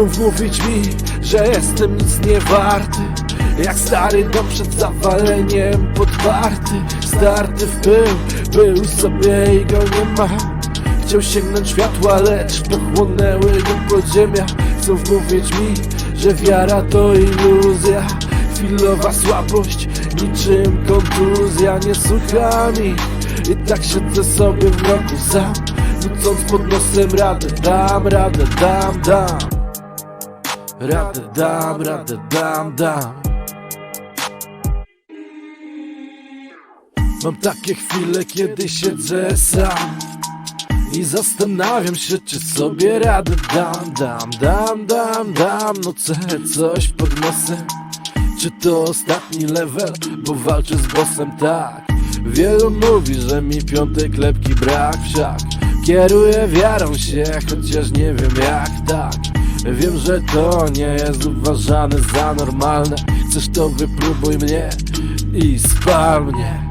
Chcą wmówić mi, że jestem nic nie warty. Jak stary dom przed zawaleniem podparty. Starty w pył, był sobie i go nie ma. Chciał sięgnąć światła, lecz pochłonęły go podziemia. Chcą wmówić mi, że wiara to iluzja. Chwilowa słabość, niczym kontuzja. Nie słucham ich i tak siedzę sobie w mroku sam. Nucąc pod nosem radę, dam radę, dam, dam Radę dam, radę dam, dam. Mam takie chwile, kiedy siedzę sam I zastanawiam się, czy sobie radę dam, dam, dam, dam, dam. No chcę coś pod nosem. Czy to ostatni level, bo walczę z bossem, tak. Wielu mówi, że mi piątek lepki brak wszak. Kieruję wiarą się, chociaż nie wiem jak tak Wiem, że to nie jest uważane za normalne. Chcesz to wypróbuj mnie i spal mnie.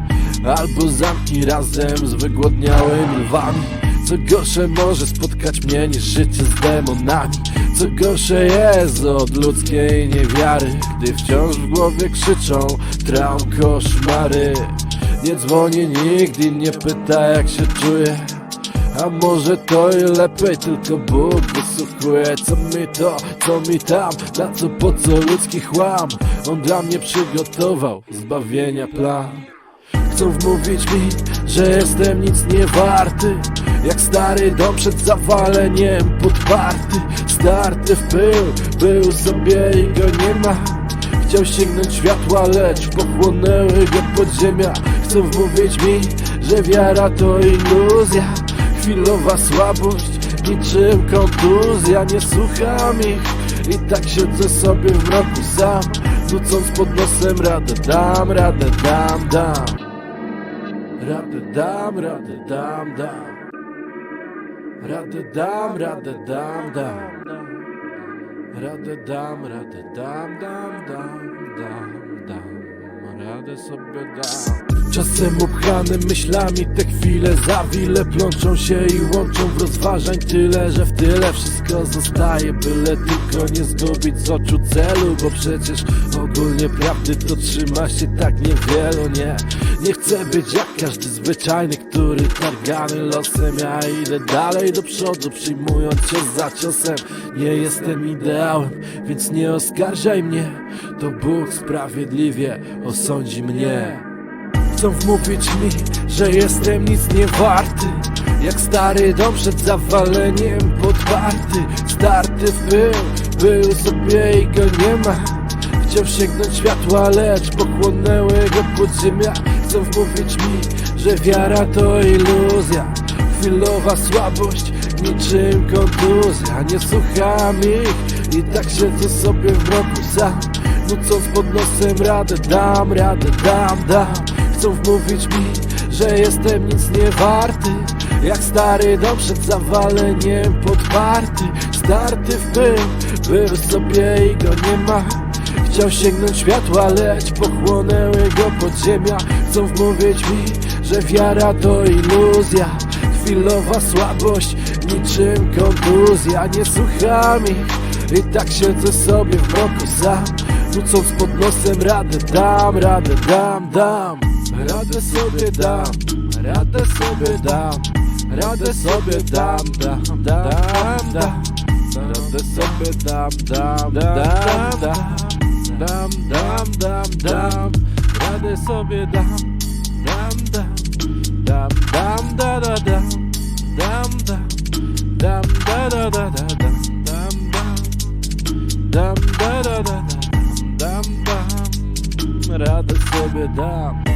Albo zamknij razem z wygłodniałymi lwami. Co gorsze może spotkać mnie niż życie z demonami. Co gorsze jest od ludzkiej niewiary Gdy wciąż w głowie krzyczą traum koszmary Nie dzwoni nikt i nie pyta jak się czuję a może to i lepiej, tylko Bóg wysłuchuje Co mi to, co mi tam, na co po co ludzki chłam? On dla mnie przygotował zbawienia plan. Chcą wmówić mi, że jestem nic nie warty Jak stary dom przed zawaleniem podparty. Starty w pył, był sobie i go nie ma. Chciał sięgnąć światła, lecz pochłonęły go podziemia. Chcą wmówić mi, że wiara to iluzja Chwilowa słabość, niczym kontuzja Nie słucham ich. I tak siedzę sobie w mroku sam Nucąc pod nosem radę dam, radę dam, dam. Radę dam, radę dam, dam. Radę dam, radę dam, dam. Radę dam, radę dam, dam, dam, dam, dam. Radę sobie dam Czasem upchany myślami te chwile za wile Plączą się i łączą w rozważań tyle Że w tyle wszystko zostaje Byle tylko nie zgubić z oczu celu Bo przecież ogólnie prawdy to trzyma się tak niewielu Nie, nie chcę być jak każdy zwyczajny Który targany losem Ja idę dalej do przodu Przyjmując cios za ciosem. Nie jestem ideałem Więc nie oskarżaj mnie To Bóg sprawiedliwie osądzi mnie Chcą wmówić mi, że jestem nic nie warty. Jak stary dom przed zawaleniem podparty. Starty w pył, był sobie i go nie ma. Chciał sięgnąć światła, lecz pochłonęły go podziemia. Chcą wmówić mi, że wiara to iluzja. Chwilowa słabość, niczym kontuzja. Nie słucham ich i tak siedzę sobie w mroku sam Nucąc pod nosem radę dam, radę dam, dam Chcą wmówić mi, że jestem nic nie warty. Jak stary dom przed zawaleniem podparty. Starty w pył, był sobie i go nie ma. Chciał sięgnąć światła, lecz pochłonęły go podziemia. Chcą wmówić mi, że wiara to iluzja. Chwilowa słabość, niczym kontuzja. Nie słucham ich i tak siedzę sobie w mroku sam. Nucąc pod nosem radę dam, radę dam, dam Radę sobie dam, radę sobie dam Radę sobie dam, dam, dam, dam Radę sobie dam, dam, dam, dam Dam, dam, dam, dam Radę sobie dam, dam, dam Dam, dam, da, da, dam Dam, dam Dam, da, da, da, da, dam da, da, da, da, dam Dam, dam Radę sobie dam